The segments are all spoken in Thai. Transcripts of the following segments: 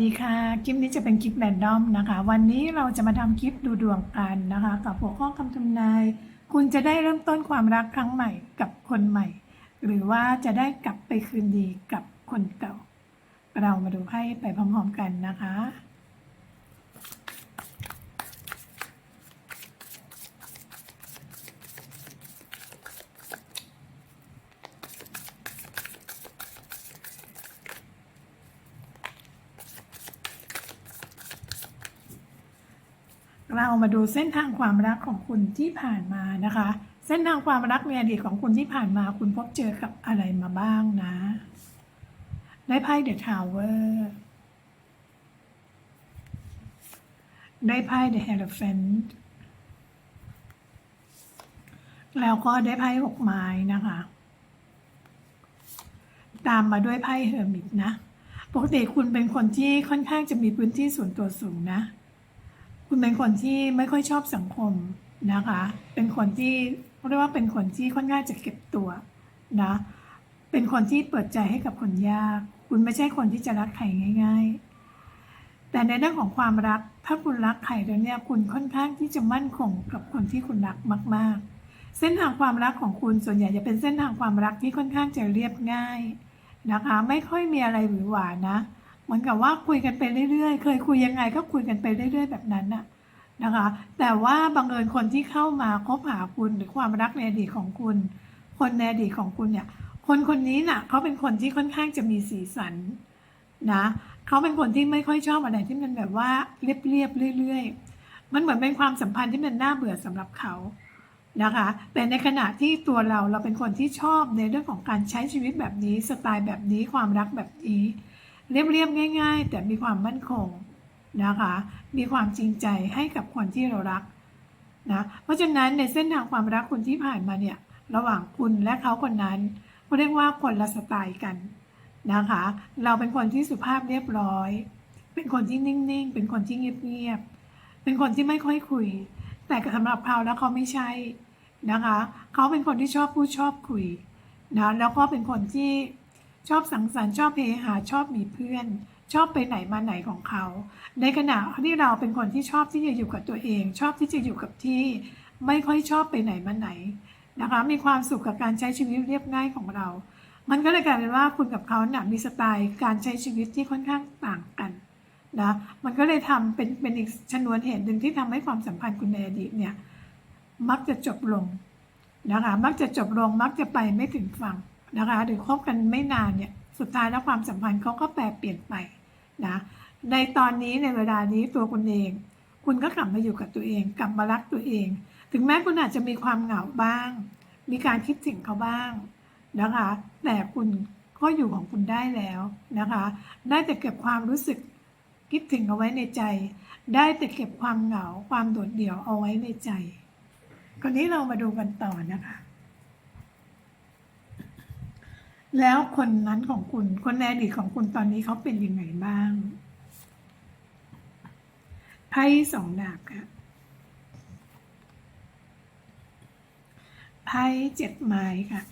วัสดีค่ะ คลิปนี้จะเป็นคลิปแรนดอมนะคะ วันนี้เราจะมาทำคลิปดูดวงกันนะคะ กับหัวข้อคำทำนาย คุณจะได้เริ่มต้นความรักครั้งใหม่กับคนใหม่ หรือว่าจะได้กลับไปคืนดีกับคนเก่า เรามาดูให้ไปพร้อมๆกันนะคะ เรามาดูเส้นทางความรักของคุณที่ผ่านมานะคะ เส้นทางความรักในอดีตของคุณที่ผ่านมา คุณพบเจอกับอะไรมาบ้างนะ ได้ไพ่เดอะทาวเวอร์ได้ไพ่เดอะเฮลเฟนแล้วก็ได้ไพ่หกไม้นะคะ ตามมาด้วยไพ่เฮอร์มิตนะ ปกติคุณเป็นคนที่ค่อนข้างจะมีพื้นที่ส่วนตัวสูงนะ คุณเป็นคนที่ไม่ค่อยชอบสังคมนะคะ เป็นคนที่เรียกว่าเป็นคนที่ค่อนข้างจะเก็บตัวนะ เป็นคนที่เปิดใจให้กับคนยาก คุณไม่ใช่คนที่จะรักใครง่าย ๆ แต่ในเรื่องของความรัก ถ้าคุณรักใครแล้วเนี่ย คุณค่อนข้างที่จะมั่นคงกับคนที่คุณรักมาก ๆ เส้นทางความรักของคุณส่วนใหญ่จะเป็นเส้นทางความรักที่ค่อนข้างจะเรียบง่ายนะคะ ไม่ค่อยมีอะไรหวือหวานะ เหมือนกับว่าคุยกันไปเรื่อยๆ เคยคุยยังไงก็คุยกันไปเรื่อย ๆ แบบนั้นน่ะนะคะ แต่ว่าบังเอิญคนที่เข้ามาคบหาคุณหรือความรักในอดีตของคุณ คนในอดีตของคุณเนี่ย คนคนนี้น่ะเขาเป็นคนที่ค่อนข้างจะมีสีสันนะเขาเป็นคนที่ไม่ค่อยชอบอะไรที่มันแบบว่าเรียบๆเรื่อยๆ มันเหมือนเป็นความสัมพันธ์ที่มันน่าเบื่อสำหรับเขานะคะ แต่ในขณะที่ตัวเราเราเป็นคนที่ชอบในเรื่องของการใช้ชีวิตแบบนี้สไตล์แบบนี้ความรักแบบนี้ เรียบๆง่าย ๆ แต่มีความมั่นคงนะคะ มีความจริงใจให้กับคนที่เรารักนะเพราะฉะนั้นในเส้นทางความรักคุณที่ผ่านมาเนี่ยระหว่างคุณและเขาคนนั้นเขาเรียกว่าคนละสไตล์กันนะคะ เราเป็นคนที่สุภาพเรียบร้อย เป็นคนที่นิ่งๆ เป็นคนที่เงียบๆเป็นคนที่ไม่ค่อยคุย แต่สำหรับเขาแล้วเขาไม่ใช่นะคะ เขาเป็นคนที่ชอบพูดชอบคุยนะแล้วก็เป็นคนที่ ชอบสังสรรค์ชอบเฮฮาชอบมีเพื่อน ชอบไปไหนมาไหนของเขา ในขณะที่เราเป็นคนที่ชอบที่จะอยู่กับตัวเอง ชอบที่จะอยู่กับที่ไม่ค่อยชอบไปไหนมาไหนนะคะ มีความสุขกับการใช้ชีวิตเรียบง่ายของเรา มันก็เลยกลายเป็นว่าคุณกับเขาเนี่ยมีสไตล์การใช้ชีวิตที่ค่อนข้างต่างกันนะ มันก็เลยทำเป็นเป็นอีกชนวนเหตุหนึ่งที่ทำให้ความสัมพันธ์คุณในอดีตเนี่ยมักจะจบลงนะคะ มักจะจบลง มักจะไปไม่ถึงฝั่ง นะคะหรือคบกันไม่นานเนี่ยสุดท้ายแล้วความสัมพันธ์เขาก็แปรเปลี่ยนไปนะในตอนนี้ในเวลานี้ตัวคุณเอง คุณก็กลับมาอยู่กับตัวเองกลับมารักตัวเอง ถึงแม้คุณอาจจะมีความเหงาบ้าง มีการคิดถึงเขาบ้างนะคะแต่คุณก็อยู่ของคุณได้แล้วนะคะได้แต่เก็บความรู้สึกคิดถึงเอาไว้ในใจ ได้แต่เก็บความเหงาความโดดเดี่ยวเอาไว้ในใจคราวนี้เรามาดูกันต่อนะคะ แล้วคนนั้นของคุณ คนในอดีตของคุณตอนนี้เขาเป็นยังไงบ้าง ไพ่สองดาบค่ะ ไพ่เจ็ดไม้ค่ะ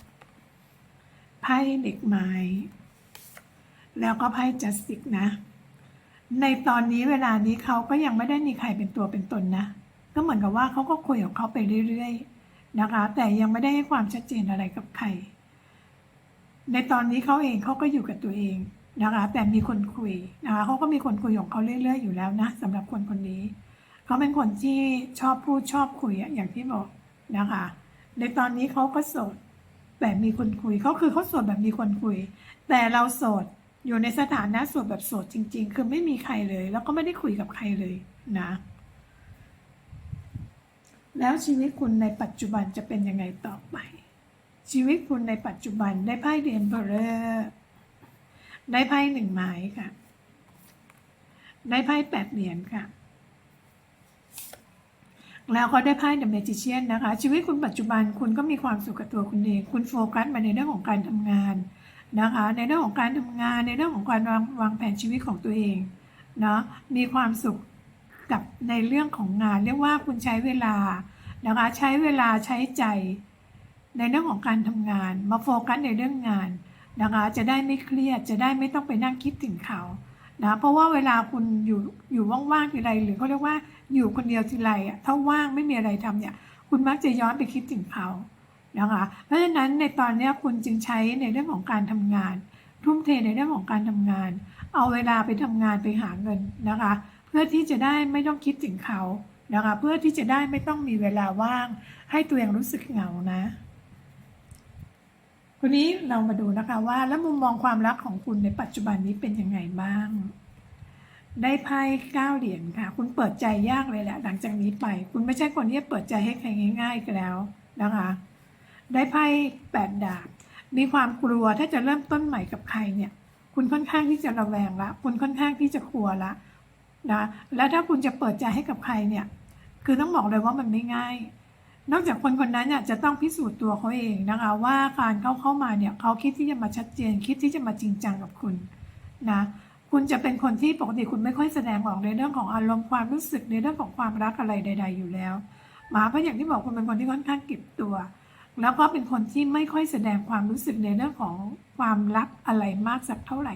ไพ่เด็กไม้ แล้วก็ไพ่จัสติกนะ ในตอนนี้เวลานี้เขาก็ยังไม่ได้มีใครเป็นตัวเป็นตนนะ ก็เหมือนกับว่าเขาก็คุยของเขาไปเรื่อยๆนะคะ แต่ยังไม่ได้ให้ความชัดเจนอะไรกับใคร ในตอนนี้เขาเองเขาก็อยู่กับตัวเองนะคะ แต่มีคนคุยนะคะเขาก็มีคนคุยของเขาเรื่อย ๆ อยู่แล้วนะสำหรับคนคนนี้เขาเป็นคนที่ชอบพูดชอบคุยอะอย่างที่บอกนะคะ ในตอนนี้เขาก็โสดแบบมีคนคุยเขาคือเขาโสดแบบมีคนคุย แต่เราโสดอยู่ในสถานะโสดแบบโสดจริง ๆ คือไม่มีใครเลย แล้วก็ไม่ได้คุยกับใครเลยนะ แล้วชีวิตคุณในปัจจุบันจะเป็นยังไงต่อไป ชีวิตคุณในปัจจุบันได้ไพ่เดนเบอร์ได้ไพ่หนึ่งไม้ค่ะ ได้ไพ่แปดเหรียญค่ะ แล้วก็ได้ไพ่เดอะเมจิเชียนนะคะ ชีวิตคุณปัจจุบันคุณก็มีความสุขกับตัวคุณเอง คุณโฟกัสมาในเรื่องของการทำงานนะคะ ในเรื่องของการทำงาน ในเรื่องของการวางวางแผนชีวิตของตัวเองเนาะ มีความสุขกับในเรื่องของงาน เรียกว่าคุณใช้เวลานะคะ ใช้เวลาใช้ใจ ในเรื่องของการทำงาน มาโฟกัสในเรื่องงานนะคะจะได้ไม่เครียดจะได้ไม่ต้องไปนั่งคิดถึงเขานะเพราะว่าเวลาคุณอยู่อยู่ว่างๆทีไรหรือเขาเรียกว่าอยู่คนเดียวทีไรอะถ้าว่างไม่มีอะไรทำเนี่ย คุณมักจะย้อนไปคิดถึงเขานะคะเพราะฉะนั้นในตอนนี้คุณจึงใช้ในเรื่องของการทำงาน ทุ่มเทในเรื่องของการทำงาน เอาเวลาไปทำงานไปหาเงินนะคะ เพื่อที่จะได้ไม่ต้องคิดถึงเขานะคะเพื่อที่จะได้ไม่ต้องมีเวลาว่าง ให้ตัวเองรู้สึกเหงานะ วันนี้เรามาดูนะคะว่าแล้วมุมมองความรักของคุณในปัจจุบันนี้เป็นยังไงบ้าง ได้ไพ่เก้าเหรียญค่ะ คุณเปิดใจยากเลยแหละ หลังจากนี้ไป คุณไม่ใช่คนที่เปิดใจให้ใครง่ายๆกันแล้วนะคะ ได้ไพ่แปดดาบมีความกลัวถ้าจะเริ่มต้นใหม่กับใครเนี่ย คุณค่อนข้างที่จะระแวงละ คุณค่อนข้างที่จะกลัวละนะ แล้วถ้าคุณจะเปิดใจให้กับใครเนี่ย คือต้องบอกเลยว่ามันไม่ง่าย นอกจากคนคนนั้นเนี่ยจะต้องพิสูจน์ตัวเขาเองนะคะว่าการเข้าเข้ามาเนี่ยเขาคิดที่จะมาชัดเจน คิดที่จะมาจริงจังกับคุณนะคุณจะเป็นคนที่ปกติคุณไม่ค่อยแสดงออกในเรื่องของอารมณ์ความรู้สึกในเรื่องของความรักอะไรใด ๆ อยู่แล้ว หมาเพราะอย่างที่บอกคุณเป็นคนที่ค่อนข้างเก็บตัว แล้วก็เป็นคนที่ไม่ค่อยแสดงความรู้สึกในเรื่องของความรักอะไรมากสักเท่าไหร่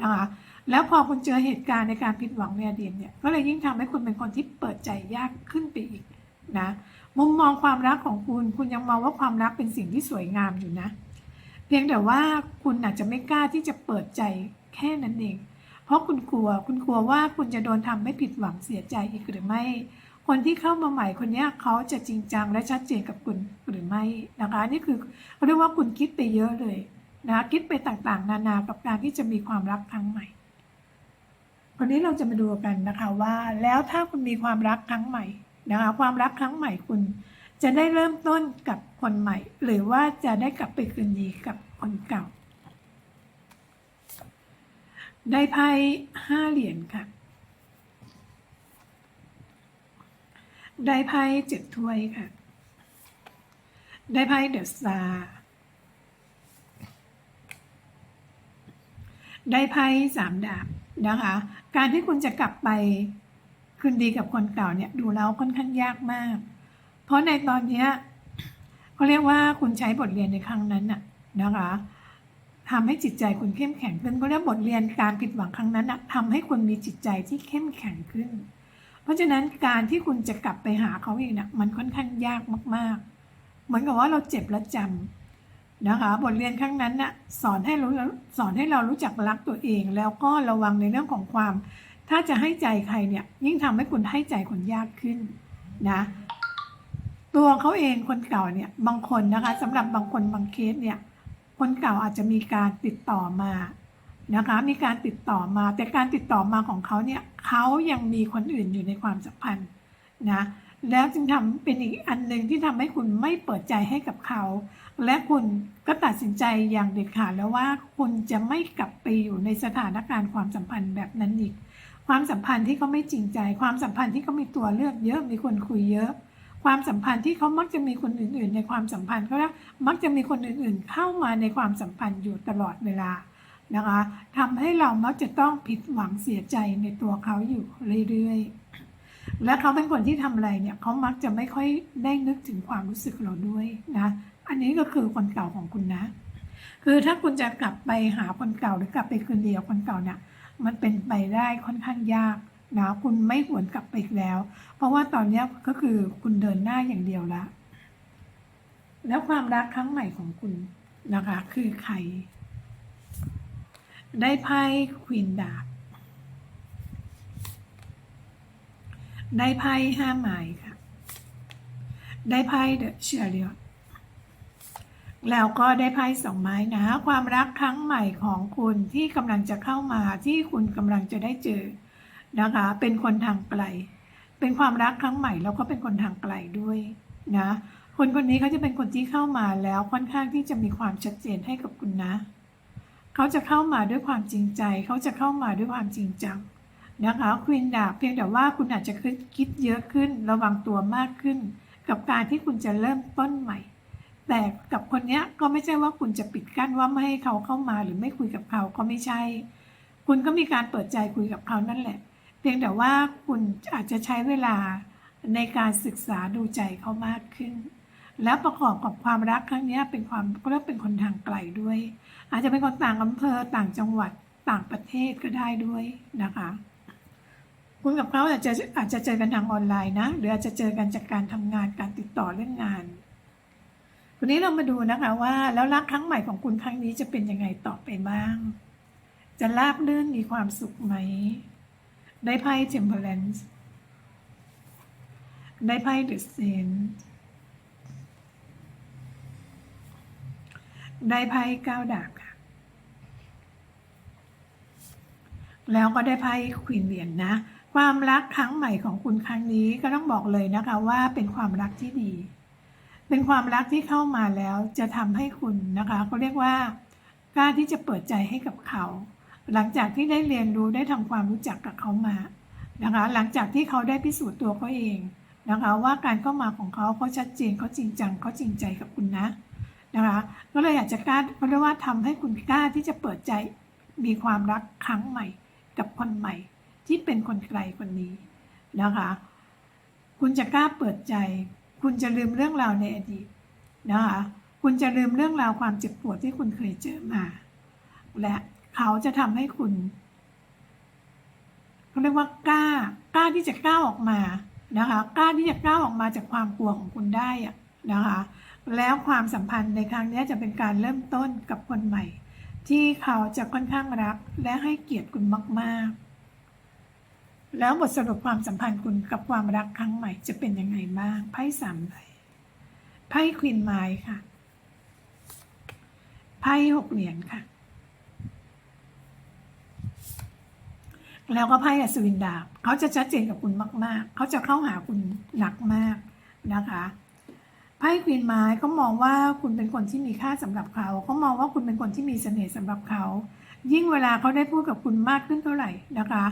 นะคะแล้วพอคุณเจอเหตุการณ์ในการผิดหวังในอดีตเนี่ยก็เลยยิ่งทำให้คุณเป็นคนที่เปิดใจยากขึ้นไปอีกนะ มุมมองความรักของคุณ คุณยังมองว่าความรักเป็นสิ่งที่สวยงามอยู่นะ เพียงแต่ว่าคุณอาจจะไม่กล้าที่จะเปิดใจแค่นั้นเอง เพราะคุณกลัว คุณกลัวว่าคุณจะโดนทำให้ผิดหวังเสียใจอีกหรือไม่ คนที่เข้ามาใหม่คนนี้เขาจะจริงจังและชัดเจนกับคุณหรือไม่นะคะ นี่คือเขาเรียกว่าคุณคิดไปเยอะเลยนะคิดไปต่างๆ นานากับการที่จะมีความรักครั้งใหม่วันนี้เราจะมาดูกันนะคะว่าแล้วถ้าคุณมีความรักครั้งใหม่ นะคะความรักครั้งใหม่คุณ จะได้เริ่มต้นกับคนใหม่ หรือว่าจะได้กลับไปคืนดีกับคนเก่า ได้ไพ่ห้าเหรียญค่ะ ได้ไพ่เจ็ดถ้วยค่ะ ได้ไพ่เดอะสตาได้ไพ่สามดาบนะคะ การที่คุณจะกลับไป คืนดีกับคนเก่าเนี่ยดูแล้วค่อนข้างยากมาก เพราะในตอนเนี้ยเขาเรียกว่าคุณใช้บทเรียนในครั้งนั้นน่ะนะคะทำให้จิตใจคุณเข้มแข็งขึ้นก็เรียกบทเรียนการผิดหวังครั้งนั้นนะทำให้คุณมีจิตใจที่เข้มแข็งขึ้น เพราะฉะนั้นการที่คุณจะกลับไปหาเขาอีกเนี่ยมันค่อนข้างยากมากๆ เหมือนกับว่าเราเจ็บและจำนะคะบทเรียนครั้งนั้นน่ะสอนให้รู้สอนให้เรารู้จักรักตัวเอง แล้วก็ระวังในเรื่องของความ ถ้าจะให้ใจใครเนี่ยยิ่งทำให้คุณให้ใจคนยากขึ้นนะ ตัวเขาเองคนเก่าเนี่ยบางคนนะคะสำหรับบางคนบางเคสเนี่ยคนเก่าอาจจะมีการติดต่อมานะคะ มีการติดต่อมา แต่การติดต่อมาของเขาเนี่ยเขายังมีคนอื่นอยู่ในความสัมพันธ์นะแล้วจึงทำเป็นอีกอันหนึ่งที่ทำให้คุณไม่เปิดใจให้กับเขา และคุณก็ตัดสินใจอย่างเด็ดขาดแล้วว่าคุณจะไม่กลับไปอยู่ในสถานการณ์ความสัมพันธ์แบบนั้นอีก ความสัมพันธ์ที่เขาไม่จริงใจ ความสัมพันธ์ที่เขามีตัวเลือกเยอะมีคนคุยเยอะ ความสัมพันธ์ที่เขามักจะมีคนอื่น ๆ ในความสัมพันธ์เขาแล้วมักจะมีคนอื่น ๆ เข้ามาในความสัมพันธ์อยู่ตลอดเวลานะคะทำให้เรามักจะต้องผิดหวังเสียใจในตัวเขาอยู่เรื่อยๆ และเขาเป็นคนที่ทำอะไรเนี่ยเขามักจะไม่ค่อยได้นึกถึงความรู้สึกเราด้วยนะ อันนี้ก็คือคนเก่าของคุณนะ คือถ้าคุณจะกลับไปหาคนเก่าหรือกลับไปคืนเดียวคนเก่าเนี่ย มันเป็นไปได้ค่อนข้างยากนะคุณไม่หวนกลับไปอีกแล้ว เพราะว่าตอนนี้ก็คือคุณเดินหน้าอย่างเดียวละแล้วความรักครั้งใหม่ของคุณนะคะ คือใคร ได้ไพ่ควีนดาบได้ไพ่ห้าไม้ค่ะ ได้ไพ่เดอะเชอริอต แล้วก็ได้ไพ่สองไม้นะ ความรักครั้งใหม่ของคุณที่กำลังจะเข้ามาที่คุณกำลังจะได้เจอนะคะ เป็นคนทางไกล เป็นความรักครั้งใหม่แล้วก็เป็นคนทางไกลด้วยนะ คนคนนี้เขาจะเป็นคนที่เข้ามาแล้วค่อนข้างที่จะมีความชัดเจนให้กับคุณนะ เขาจะเข้ามาด้วยความจริงใจ เขาจะเข้ามาด้วยความจริงจังนะคะควีนดาบเพียงแต่ว่าคุณอาจจะคิดเยอะขึ้น ระวังตัวมากขึ้น กับการที่คุณจะเริ่มต้นใหม่ แต่กับคนเนี้ยก็ไม่ใช่ว่าคุณจะปิดกั้นว่าไม่ให้เขาเข้ามาหรือไม่คุยกับเขาก็ไม่ใช่ คุณก็มีการเปิดใจคุยกับเขานั่นแหละ เพียงแต่ว่าคุณอาจจะใช้เวลาในการศึกษาดูใจเขามากขึ้น แล้วประกอบกับความรักครั้งนี้เป็นความก็เรียกเป็นคนทางไกลด้วย อาจจะเป็นคนต่างอำเภอต่างจังหวัดต่างประเทศก็ได้ด้วยนะคะ คุณกับเขาอาจจะอาจจะเจอกันทางออนไลน์นะ หรืออาจจะเจอกันจากการทำงานการติดต่อเรื่องงาน วันนี้เรามาดูนะคะว่าแล้วรักครั้งใหม่ของคุณครั้งนี้จะเป็นยังไงต่อไปบ้าง จะราบรื่นมีความสุขไหม ได้ไพ่ temperance ได้ไพ่ the saint ได้ไพ่เก้าดาบค่ะ แล้วก็ได้ไพ่ควีนเหรียญนนะ ความรักครั้งใหม่ของคุณครั้งนี้ก็ต้องบอกเลยนะคะว่าเป็นความรักที่ดี เป็นความรักที่เข้ามาแล้วจะทำให้คุณนะคะเขาเรียกว่ากล้าที่จะเปิดใจให้กับเขา หลังจากที่ได้เรียนรู้ได้ทำความรู้จักกับเขามานะคะ หลังจากที่เขาได้พิสูจน์ตัวเขาเองนะคะว่าการเข้ามาของเขาเขาชัดเจนเขาจริงจังเขาจริงใจกับคุณนะนะคะก็เลยอยากจะกล้าเขาเรียกว่าทำให้คุณกล้าที่จะเปิดใจมีความรักครั้งใหม่ กับคนใหม่ ที่เป็นคนไกลคนนี้นะคะ คุณจะกล้าเปิดใจ คุณจะลืมเรื่องราวในอดีตนะคะคุณจะลืมเรื่องราวความเจ็บปวดที่คุณเคยเจอมา และเขาจะทำให้คุณเขาเรียกว่ากล้ากล้าที่จะก้าวออกมานะคะกล้าที่จะก้าวออกมาจากความกลัวของคุณได้อะนะคะแล้วความสัมพันธ์ในครั้งนี้จะเป็นการเริ่มต้นกับคนใหม่ ที่เขาจะค่อนข้างรักและให้เกียรติคุณมาก ๆ แล้วบทสรุปความสัมพันธ์คุณกับความรักครั้งใหม่จะเป็นยังไงบ้างไพ่สามใบไพ่ควีนไม้ค่ะ ไพ่หกเหรียญค่ะ แล้วก็ไพ่อัศวินดาบเขาจะชัดเจนกับคุณมาก ๆ เขาจะเข้าหาคุณหนักมากนะคะไพ่ควีนไม้เขามองว่าคุณเป็นคนที่มีค่าสำหรับเขาเขามองว่าคุณเป็นคนที่มีเสน่ห์สำหรับเขา ยิ่งเวลาเขาได้พูดกับคุณมากขึ้นเท่าไหร่นะคะ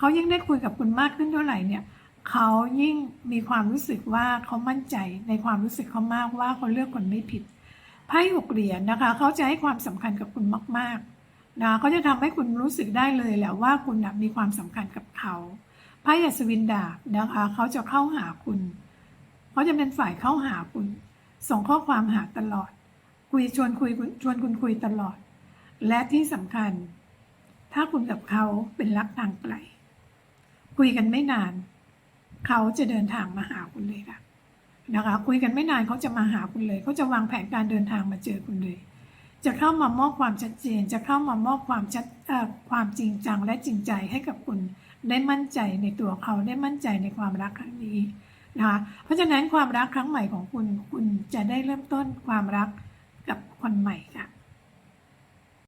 เขายิ่งได้คุยกับคุณมากขึ้นเท่าไหร่เนี่ยเขายิ่งมีความรู้สึกว่าเขามั่นใจในความรู้สึกเขามากว่าเขาเลือกคนไม่ผิดไพ่หกเหรียญนะคะเขาจะให้ความสำคัญกับคุณมากๆนะเขาจะทำให้คุณรู้สึกได้เลยแหละว่าคุณนะมีความสำคัญกับเขาไพ่อัศวินดาบนะคะเขาจะเข้าหาคุณเขาจะเป็นฝ่ายเข้าหาคุณ ส่งข้อความหาตลอด คุยชวนคุยชวนคุณคุยตลอด และที่สำคัญ ถ้าคุณกับเขาเป็นรักทางไกล คุยกันไม่นาน เขาจะเดินทางมาหาคุณเลยค่ะนะคะ คุยกันไม่นานเขาจะมาหาคุณเลยเขาจะวางแผนการเดินทางมาเจอคุณเลย จะเข้ามามอบความชัดเจน จะเข้ามามอบความชัดความจริงจังและจริงใจให้กับคุณได้มั่นใจในตัวเขาได้มั่นใจในความรักครั้งนี้นะคะเพราะฉะนั้นความรักครั้งใหม่ของคุณ คุณจะได้เริ่มต้นความรักกับคนใหม่ค่ะ